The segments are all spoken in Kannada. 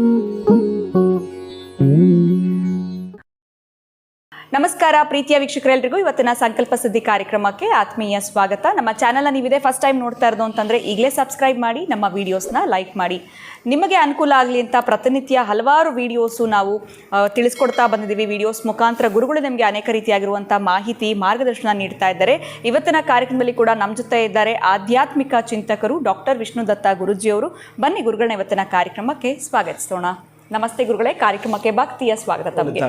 Thank you. ನಮಸ್ಕಾರ ಪ್ರೀತಿಯ ವೀಕ್ಷಕರೆಲ್ಲರಿಗೂ ಇವತ್ತಿನ ಸಂಕಲ್ಪ ಸುದ್ದಿ ಕಾರ್ಯಕ್ರಮಕ್ಕೆ ಆತ್ಮೀಯ ಸ್ವಾಗತ. ನಮ್ಮ ಚಾನಲ್ನ ನೀವಿದೆ ಫಸ್ಟ್ ಟೈಮ್ ನೋಡ್ತಾ ಇರೋದು ಅಂತಂದರೆ ಈಗಲೇ ಸಬ್ಸ್ಕ್ರೈಬ್ ಮಾಡಿ ನಮ್ಮ ವೀಡಿಯೋಸ್ನ ಲೈಕ್ ಮಾಡಿ. ನಿಮಗೆ ಅನುಕೂಲ ಆಗಲಿ ಅಂತ ಪ್ರತಿನಿತ್ಯ ಹಲವಾರು ವೀಡಿಯೋಸು ನಾವು ತಿಳಿಸ್ಕೊಡ್ತಾ ಬಂದಿದ್ದೀವಿ. ವಿಡಿಯೋಸ್ ಮುಖಾಂತರ ಗುರುಗಳು ನಿಮಗೆ ಅನೇಕ ರೀತಿಯಾಗಿರುವಂಥ ಮಾಹಿತಿ ಮಾರ್ಗದರ್ಶನ ನೀಡ್ತಾ ಇದ್ದಾರೆ. ಇವತ್ತಿನ ಕಾರ್ಯಕ್ರಮದಲ್ಲಿ ಕೂಡ ನಮ್ಮ ಜೊತೆ ಇದ್ದಾರೆ ಆಧ್ಯಾತ್ಮಿಕ ಚಿಂತಕರು ಡಾಕ್ಟರ್ ವಿಷ್ಣು ದತ್ತ ಗುರುಜಿಯವರು. ಬನ್ನಿ ಗುರುಗಳನ್ನ ಇವತ್ತಿನ ಕಾರ್ಯಕ್ರಮಕ್ಕೆ ಸ್ವಾಗತಿಸೋಣ. ನಮಸ್ತೆ ಗುರುಗಳೇ ಕಾರ್ಯಕ್ರಮಕ್ಕೆ ಭಕ್ತಿಯ ಸ್ವಾಗತ ತಮಗೆ.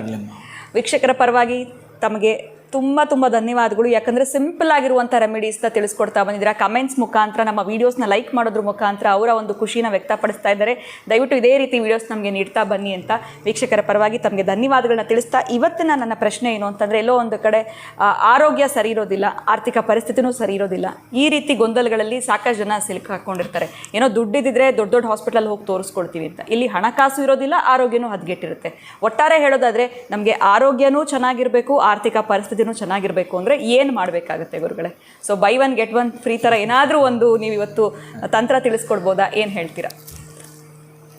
ವೀಕ್ಷಕರ ಪರವಾಗಿ ತಮಗೆ ತುಂಬ ತುಂಬ ಧನ್ಯವಾದಗಳು. ಯಾಕಂದರೆ ಸಿಂಪಲ್ ಆಗಿರುವಂಥ ರೆಮಿಡೀಸ್ನ ತಿಳಿಸ್ಕೊಡ್ತಾ ಬಂದಿದ್ದೀರಾ. ಕಮೆಂಟ್ಸ್ ಮುಖಾಂತರ ನಮ್ಮ ವೀಡಿಯೋಸ್ನ ಲೈಕ್ ಮಾಡೋದ್ರ ಮುಖಾಂತರ ಅವರ ಒಂದು ಖುಷಿನ ವ್ಯಕ್ತಪಡಿಸ್ತಾ ಇದ್ದಾರೆ. ದಯವಿಟ್ಟು ಇದೇ ರೀತಿ ವೀಡಿಯೋಸ್ ನಮಗೆ ನೀಡ್ತಾ ಬನ್ನಿ ಅಂತ ವೀಕ್ಷಕರ ಪರವಾಗಿ ತಮಗೆ ಧನ್ಯವಾದಗಳನ್ನ ತಿಳಿಸ್ತಾ ಇವತ್ತಿನ ನನ್ನ ಪ್ರಶ್ನೆ ಏನು ಅಂತಂದರೆ, ಎಲ್ಲೋ ಒಂದು ಕಡೆ ಆರೋಗ್ಯ ಸರಿ ಇರೋದಿಲ್ಲ, ಆರ್ಥಿಕ ಪರಿಸ್ಥಿತಿನೂ ಸರಿ ಇರೋದಿಲ್ಲ. ಈ ರೀತಿ ಗೊಂದಲಗಳಲ್ಲಿ ಸಾಕಷ್ಟು ಜನ ಸಿಲುಕಾಕೊಂಡಿರ್ತಾರೆ ಏನೋ ದುಡ್ಡಿದ್ದರೆ ದೊಡ್ಡ ದೊಡ್ಡ ಹಾಸ್ಪಿಟಲ್ ಹೋಗಿ ತೋರಿಸ್ಕೊಡ್ತೀವಿ ಅಂತ. ಇಲ್ಲಿ ಹಣಕಾಸು ಇರೋದಿಲ್ಲ, ಆರೋಗ್ಯನೂ ಹದಗೆಟ್ಟಿರುತ್ತೆ. ಒಟ್ಟಾರೆ ಹೇಳೋದಾದ್ರೆ, ನಮಗೆ ಆರೋಗ್ಯನೂ ಚೆನ್ನಾಗಿರಬೇಕು, ಆರ್ಥಿಕ ಪರಿಸ್ಥಿತಿನೂ ಚೆನ್ನಾಗಿರಬೇಕು ಅಂದರೆ ಏನು ಮಾಡಬೇಕಾಗುತ್ತೆ ಗುರುಗಳೇ? So buy one get one free ಥರ ಏನಾದರೂ ಒಂದು ನೀವು ಇವತ್ತು ತಂತ್ರ ತಿಳಿಸ್ಕೊಡ್ಬೋದಾ? ಏನು ಹೇಳ್ತೀರಾ?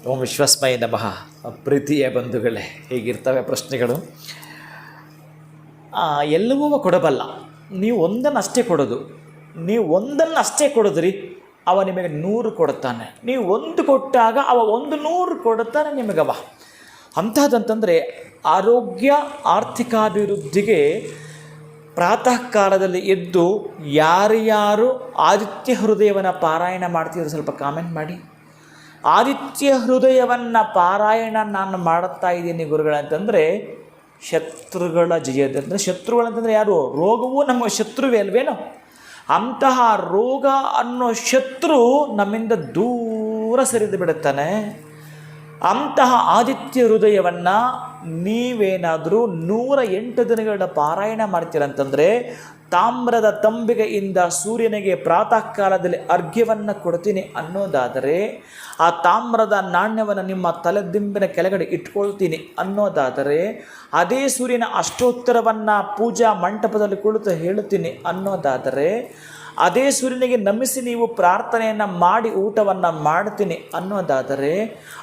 ಓಂ ವಿಶ್ವಸ್ಮಯ ನಮಃ. ಪ್ರೀತಿಯ ಬಂಧುಗಳೇ, ಹೀಗಿರ್ತವೆ ಪ್ರಶ್ನೆಗಳು? ಎಲ್ಲವೂ ಕೊಡಬಲ್ಲ. ನೀವು ಒಂದನ್ನು ಅಷ್ಟೇ ಕೊಡೋದು. ನೀವು ಒಂದನ್ನು ಅಷ್ಟೇ ಕೊಡೋದ್ರಿ, ಅವ ನಿಮಗೆ ನೂರು ಕೊಡುತ್ತಾನೆ. ನೀವು ಒಂದು ಕೊಟ್ಟಾಗ ಅವ ಒಂದು ನೂರು ಕೊಡುತ್ತಾನೆ ನಿಮಗವ. ಅಂತಹದಂತಂದರೆ ಆರೋಗ್ಯ, ಆರ್ಥಿಕಾಭಿವೃದ್ಧಿಗೆ ಪ್ರಾತಃ ಕಾಲದಲ್ಲಿ ಎದ್ದು ಯಾರ್ಯಾರು ಆದಿತ್ಯ ಹೃದಯವನ್ನು ಪಾರಾಯಣ ಮಾಡ್ತಿದ್ರು ಸ್ವಲ್ಪ ಕಾಮೆಂಟ್ ಮಾಡಿ. ಆದಿತ್ಯ ಹೃದಯವನ್ನು ಪಾರಾಯಣ ನಾನು ಮಾಡುತ್ತಾ ಇದ್ದೀನಿ ಗುರುಗಳಂತಂದರೆ ಶತ್ರುಗಳ ಜಯದಂದರೆ ಶತ್ರುಗಳಂತಂದರೆ ಯಾರು? ರೋಗವು ನಮ್ಮ ಶತ್ರುವೇ ಅಲ್ವೇನೋ? ಅಂತಹ ರೋಗ ಅನ್ನೋ ಶತ್ರು ನಮ್ಮಿಂದ ದೂರ ಸರಿದು ಬಿಡುತ್ತಾನೆ. ಅಂತಹ ಆದಿತ್ಯ ಹೃದಯವನ್ನು ನೀವೇನಾದರೂ ನೂರ ಎಂಟು ದಿನಗಳ ಪಾರಾಯಣ ಮಾಡ್ತೀರಂತಂದರೆ ತಾಮ್ರದ ತಂಬಿಗೆಯಿಂದ ಸೂರ್ಯನಿಗೆ ಪ್ರಾತಃ ಕಾಲದಲ್ಲಿ ಅರ್ಘ್ಯವನ್ನು ಕೊಡ್ತೀನಿ ಅನ್ನೋದಾದರೆ ಆ ತಾಮ್ರದ ನಾಣ್ಯವನ್ನು ನಿಮ್ಮ ತಲೆದಿಂಬಿನ ಕೆಳಗಡೆ ಇಟ್ಕೊಳ್ತೀನಿ ಅನ್ನೋದಾದರೆ ಅದೇ ಸೂರ್ಯನ ಅಷ್ಟೋತ್ತರವನ್ನು ಪೂಜಾ ಮಂಟಪದಲ್ಲಿ ಕುಳಿತು ಹೇಳುತ್ತೀನಿ ಅನ್ನೋದಾದರೆ ಅದೇ ಸೂರ್ಯನಿಗೆ ನಮಿಸಿ ನೀವು ಪ್ರಾರ್ಥನೆಯನ್ನು ಮಾಡಿ ಊಟವನ್ನು ಮಾಡ್ತೀನಿ ಅನ್ನೋದಾದರೆ,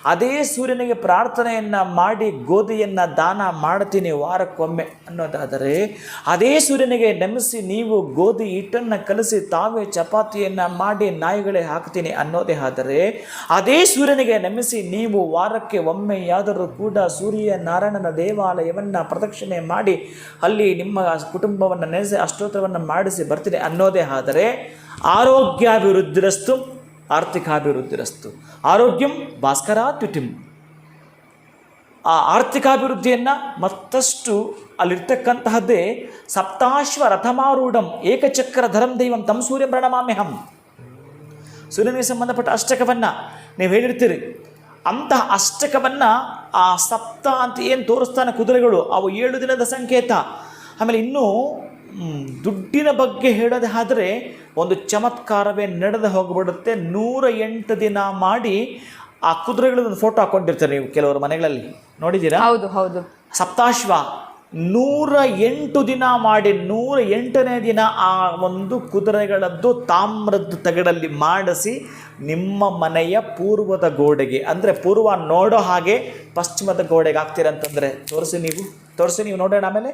ಅದೇ ಸೂರ್ಯನಿಗೆ ಪ್ರಾರ್ಥನೆಯನ್ನು ಮಾಡಿ ಗೋಧಿಯನ್ನು ದಾನ ಮಾಡ್ತೀನಿ ವಾರಕ್ಕೊಮ್ಮೆ ಅನ್ನೋದಾದರೆ, ಅದೇ ಸೂರ್ಯನಿಗೆ ನಮಿಸಿ ನೀವು ಗೋಧಿ ಹಿಟ್ಟನ್ನು ಕಲಸಿ ತಾವೇ ಚಪಾತಿಯನ್ನು ಮಾಡಿ ನಾಯಿಗಳೇ ಹಾಕ್ತೀನಿ ಅನ್ನೋದೇ ಆದರೆ, ಅದೇ ಸೂರ್ಯನಿಗೆ ನಮಿಸಿ ನೀವು ವಾರಕ್ಕೆ ಒಮ್ಮೆಯಾದರೂ ಕೂಡ ಸೂರ್ಯ ನಾರಾಯಣನ ದೇವಾಲಯವನ್ನು ಪ್ರದಕ್ಷಿಣೆ ಮಾಡಿ ಅಲ್ಲಿ ನಿಮ್ಮ ಕುಟುಂಬವನ್ನು ನೆನೆಸಿ ಅಷ್ಟೋತ್ರವನ್ನು ಮಾಡಿಸಿ ಬರ್ತೀನಿ ಅನ್ನೋದೇ ಆದರೆ ಆರೋಗ್ಯಾಭಿವೃದ್ಧಿರಸ್ತು, ಆರ್ಥಿಕಾಭಿವೃದ್ಧಿರಸ್ತು. ಆರೋಗ್ಯಂ ಭಾಸ್ಕರಾತ್ಯುಟಿಂ ಆ ಆರ್ಥಿಕಾಭಿವೃದ್ಧಿಯನ್ನು ಮತ್ತಷ್ಟು ಅಲ್ಲಿರ್ತಕ್ಕಂತಹದ್ದೇ ಸಪ್ತಾಶ್ವ ರಥಮಾರೂಢಂ, ಏಕಚಕ್ರ ಧರಂ ದೈವಂ ತಮ್ ಸೂರ್ಯ ಪ್ರಣಮಾಮ್ಯಹಂ. ಸೂರ್ಯನಿಗೆ ಸಂಬಂಧಪಟ್ಟ ಅಷ್ಟಕವನ್ನು ನೀವು ಹೇಳಿರ್ತೀರಿ. ಅಂತಹ ಅಷ್ಟಕವನ್ನು ಆ ಸಪ್ತ ಅಂತ ಏನು ತೋರಿಸ್ತಾನೆ ಕುದುರೆಗಳು? ಅವು ಏಳು ದಿನದ ಸಂಕೇತ. ಆಮೇಲೆ ಇನ್ನೂ ದುಡ್ಡಿನ ಬಗ್ಗೆ ಹೇಳೋದಾದರೆ ಒಂದು ಚಮತ್ಕಾರವೇ ನಡೆದು ಹೋಗಿಬಿಡುತ್ತೆ. ನೂರ ಎಂಟು ದಿನ ಮಾಡಿ ಆ ಕುದುರೆಗಳದ್ದು ಫೋಟೋ ಹಾಕ್ಕೊಂಡಿರ್ತಾರೆ ನೀವು ಕೆಲವರು ಮನೆಗಳಲ್ಲಿ. ನೋಡಿದ್ದೀರಾ? ಹೌದು ಹೌದು. ಸಪ್ತಾಶ್ವ ನೂರ ಎಂಟು ದಿನ ಮಾಡಿ ನೂರ ಎಂಟನೇ ದಿನ ಆ ಒಂದು ಕುದುರೆಗಳದ್ದು ತಾಮ್ರದ್ದು ತಗಡಲ್ಲಿ ಮಾಡಿಸಿ ನಿಮ್ಮ ಮನೆಯ ಪೂರ್ವದ ಗೋಡೆಗೆ ಅಂದರೆ ಪೂರ್ವ ನೋಡೋ ಹಾಗೆ ಪಶ್ಚಿಮದ ಗೋಡೆಗೆ ಹಾಕ್ತೀರಂತಂದರೆ ತೋರಿಸಿ ನೀವು ತೋರಿಸಿ ನೀವು ನೋಡೋಣ ಆಮೇಲೆ.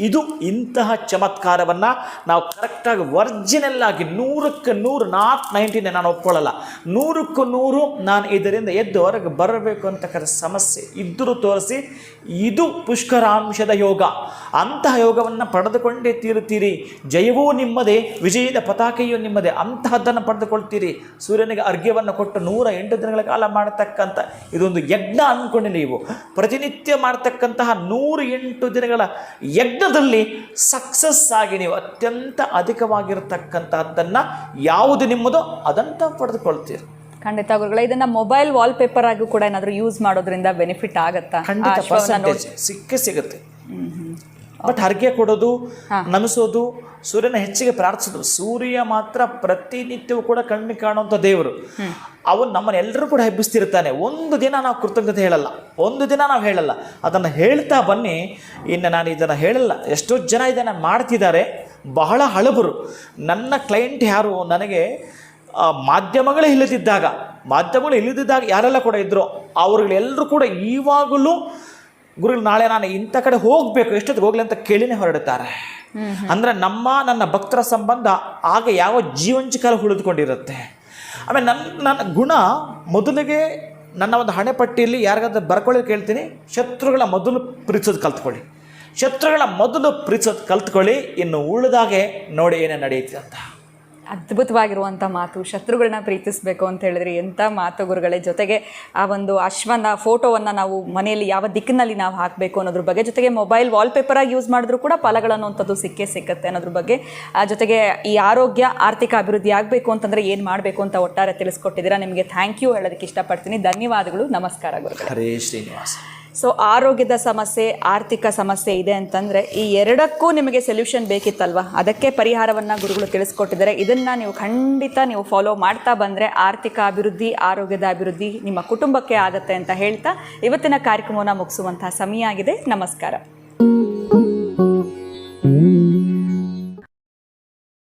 ಇದು ಇಂತಹ ಚಮತ್ಕಾರವನ್ನು ನಾವು ಕರೆಕ್ಟಾಗಿ ಒರ್ಜಿನಲ್ ಆಗಿ ನೂರಕ್ಕೆ ನೂರು ನಾಟ್ ನೈಂಟಿನೇ ನಾನು ಒಪ್ಕೊಳ್ಳಲ್ಲ. ನೂರಕ್ಕೂ ನೂರು ನಾನು ಇದರಿಂದ ಎದ್ದು ಹೊರಗೆ ಬರಬೇಕು ಅಂತಕ್ಕಂಥ ಸಮಸ್ಯೆ ಇದ್ದರೂ ತೋರಿಸಿ, ಇದು ಪುಷ್ಕರಾಂಶದ ಯೋಗ. ಅಂತಹ ಯೋಗವನ್ನು ಪಡೆದುಕೊಂಡೇ ತೀರುತ್ತೀರಿ. ಜಯವೂ ನಿಮ್ಮದೇ, ವಿಜಯದ ಪತಾಕೆಯೂ ನಿಮ್ಮದೇ. ಅಂತಹದ್ದನ್ನು ಪಡೆದುಕೊಳ್ತೀರಿ. ಸೂರ್ಯನಿಗೆ ಅರ್ಘ್ಯವನ್ನು ಕೊಟ್ಟು ನೂರ ಎಂಟು ದಿನಗಳ ಕಾಲ ಮಾಡತಕ್ಕಂಥ ಇದೊಂದು ಯಜ್ಞ ಅಂದ್ಕೊಂಡು ನೀವು. ಪ್ರತಿನಿತ್ಯ ಮಾಡ್ತಕ್ಕಂತಹ ನೂರ ಎಂಟು ದಿನಗಳ ಯಜ್ಞದಲ್ಲಿ ಸಕ್ಸಸ್ ಆಗಿ ನೀವು ಅತ್ಯಂತ ಅಧಿಕವಾಗಿರತಕ್ಕಂಥದ್ದನ್ನು ಯಾವುದು ನಿಮ್ಮದೋ ಅದಂತ ಪಡೆದುಕೊಳ್ತೀರಿ. ಖಂಡಿತ ಗುರುಗಳೇ ಇದನ್ನ ಮೊಬೈಲ್ ವಾಲ್ ಪೇಪರ್ ಆಗಿ ಕೂಡ ಏನಾದರೂ ಯೂಸ್ ಮಾಡೋದ್ರಿಂದ ಬೆನಿಫಿಟ್ ಆಗತ್ತಾ? ಖಂಡಿತ ಸಿಕ್ಕೇ ಸಿಗುತ್ತೆ. ಬಟ್ ಹರಕೆ ಕೊಡೋದು ನಮಿಸೋದು ಸೂರ್ಯನ ಹೆಚ್ಚಿಗೆ ಪ್ರಾರ್ಥಿಸೋದು. ಸೂರ್ಯ ಮಾತ್ರ ಪ್ರತಿನಿತ್ಯವೂ ಕೂಡ ಕಣ್ಣಿಗೆ ಕಾಣುವಂಥ ದೇವರು. ಅವನು ನಮ್ಮನ್ನೆಲ್ಲರೂ ಕೂಡ ಹೆಬ್ಬಿಸ್ತಿರ್ತಾನೆ ಒಂದು ದಿನ ನಾವು ಕೃತಜ್ಞತೆ ಹೇಳಲ್ಲ. ಒಂದು ದಿನ ನಾವು ಹೇಳಲ್ಲ. ಅದನ್ನು ಹೇಳ್ತಾ ಬನ್ನಿ. ಇನ್ನು ನಾನು ಇದನ್ನು ಹೇಳಲ್ಲ. ಎಷ್ಟೋ ಜನ ಇದನ್ನು ಮಾಡ್ತಿದ್ದಾರೆ. ಬಹಳ ಹಳಬರು. ನನ್ನ ಕ್ಲೈಂಟ್ ಯಾರು? ನನಗೆ ಮಾಧ್ಯಮಗಳೇ ಇಲ್ಲದಿದ್ದಾಗ ಮಾಧ್ಯಮಗಳು ಇಲ್ಲದಿದ್ದಾಗ ಯಾರೆಲ್ಲ ಕೂಡ ಇದ್ದರು ಅವ್ರುಗಳೆಲ್ಲರೂ ಕೂಡ ಇವಾಗಲೂ ಗುರುಗಳು ನಾಳೆ ನಾನು ಇಂಥ ಕಡೆ ಹೋಗಬೇಕು ಎಷ್ಟೊತ್ತಿಗೆ ಹೋಗ್ಲಿ ಅಂತ ಕೇಳಿನೇ ಹೊರಡುತ್ತಾರೆ. ಅಂದರೆ ನಮ್ಮ ನನ್ನ ಭಕ್ತರ ಸಂಬಂಧ ಆಗ ಯಾವ ಜೀವಂಚಿಕಾಲ ಉಳಿದುಕೊಂಡಿರುತ್ತೆ. ಆಮೇಲೆ ನನ್ನ ನನ್ನ ಗುಣ ಮೊದಲಿಗೆ ನನ್ನ ಒಂದು ಹಣೆಪಟ್ಟಿಯಲ್ಲಿ ಯಾರಿಗಾದ್ರೂ ಬರ್ಕೊಳ್ಳಿ ಕೇಳ್ತೀನಿ ಶತ್ರುಗಳ ಮೊದಲು ಪ್ರೀತಿಸೋದು ಕಲ್ತ್ಕೊಳ್ಳಿ. ಶತ್ರುಗಳ ಮೊದಲು ಪ್ರೀತಿಸೋದು ಕಲ್ತ್ಕೊಳ್ಳಿ ಇನ್ನು ಉಳಿದಾಗೆ ನೋಡಿ ಏನೇ ನಡೆಯುತ್ತೆ ಅಂತ. ಅದ್ಭುತವಾಗಿರುವಂಥ ಮಾತು, ಶತ್ರುಗಳನ್ನ ಪ್ರೀತಿಸಬೇಕು ಅಂತ ಹೇಳಿದ್ರೆ. ಎಂಥ ಮಾತು ಗುರುಗಳೇ. ಜೊತೆಗೆ ಆ ಒಂದು ಅಶ್ವನ ಫೋಟೋವನ್ನು ನಾವು ಮನೆಯಲ್ಲಿ ಯಾವ ದಿಕ್ಕಿನಲ್ಲಿ ನಾವು ಹಾಕಬೇಕು ಅನ್ನೋದ್ರ ಬಗ್ಗೆ, ಜೊತೆಗೆ ಮೊಬೈಲ್ ವಾಲ್ಪೇಪರಾಗಿ ಯೂಸ್ ಮಾಡಿದ್ರು ಕೂಡ ಫಲಗಳನ್ನುವಂಥದ್ದು ಸಿಕ್ಕೇ ಸಿಕ್ಕತ್ತೆ ಅನ್ನೋದ್ರ ಬಗ್ಗೆ. ಜೊತೆಗೆ ಈ ಆರೋಗ್ಯ, ಆರ್ಥಿಕ ಅಭಿವೃದ್ಧಿ ಆಗಬೇಕು ಅಂತಂದರೆ ಏನು ಮಾಡಬೇಕು ಅಂತ ಒಟ್ಟಾರೆ ತಿಳಿಸ್ಕೊಟ್ಟಿದ್ದೀರಾ. ನಿಮಗೆ ಥ್ಯಾಂಕ್ ಯು ಹೇಳೋದಕ್ಕೆ ಇಷ್ಟಪಡ್ತೀನಿ. ಧನ್ಯವಾದಗಳು. ನಮಸ್ಕಾರ ಗುರುಗಳೇ. ಹರೇ ಶ್ರೀನಿವಾಸ. ಸೊ ಆರೋಗ್ಯದ ಸಮಸ್ಯೆ, ಆರ್ಥಿಕ ಸಮಸ್ಯೆ ಇದೆ ಅಂತಂದರೆ ಈ ಎರಡಕ್ಕೂ ನಿಮಗೆ ಸೊಲ್ಯೂಷನ್ ಬೇಕಿತ್ತಲ್ವಾ? ಅದಕ್ಕೆ ಪರಿಹಾರವನ್ನು ಗುರುಗಳು ತಿಳಿಸ್ಕೊಟ್ಟಿದ್ದಾರೆ. ಇದನ್ನು ನೀವು ಖಂಡಿತ ನೀವು ಫಾಲೋ ಮಾಡ್ತಾ ಬಂದರೆ ಆರ್ಥಿಕ ಅಭಿವೃದ್ಧಿ, ಆರೋಗ್ಯದ ಅಭಿವೃದ್ಧಿ ನಿಮ್ಮ ಕುಟುಂಬಕ್ಕೆ ಆಗುತ್ತೆ ಅಂತ ಹೇಳ್ತಾ ಇವತ್ತಿನ ಕಾರ್ಯಕ್ರಮವನ್ನು ಮುಗಿಸುವಂತಹ ಸಮಯ ಆಗಿದೆ. ನಮಸ್ಕಾರ.